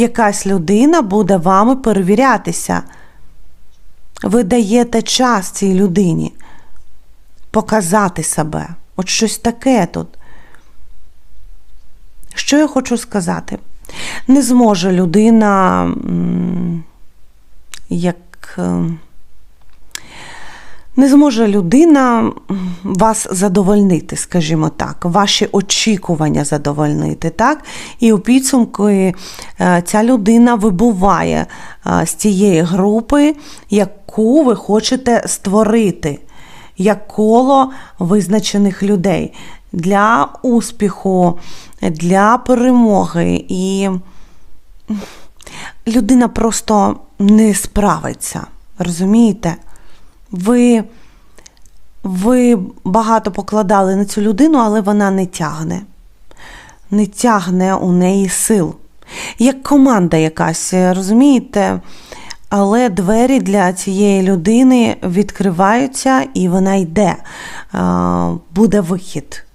якась людина буде вами перевірятися. Ви даєте час цій людині показати себе. От щось таке тут. Що я хочу сказати? Не зможе людина, як. Не зможе людина вас задовольнити, скажімо так, ваші очікування задовольнити, так? І у підсумку е, ця людина вибуває е, з тієї групи, яку ви хочете створити, як коло визначених людей для успіху, для перемоги. І людина просто не справиться. Розумієте? Ви, ви багато покладали на цю людину, але вона не тягне. Не тягне у неї сил. Як команда якась, розумієте? Але двері для цієї людини відкриваються і вона йде. Буде вихід.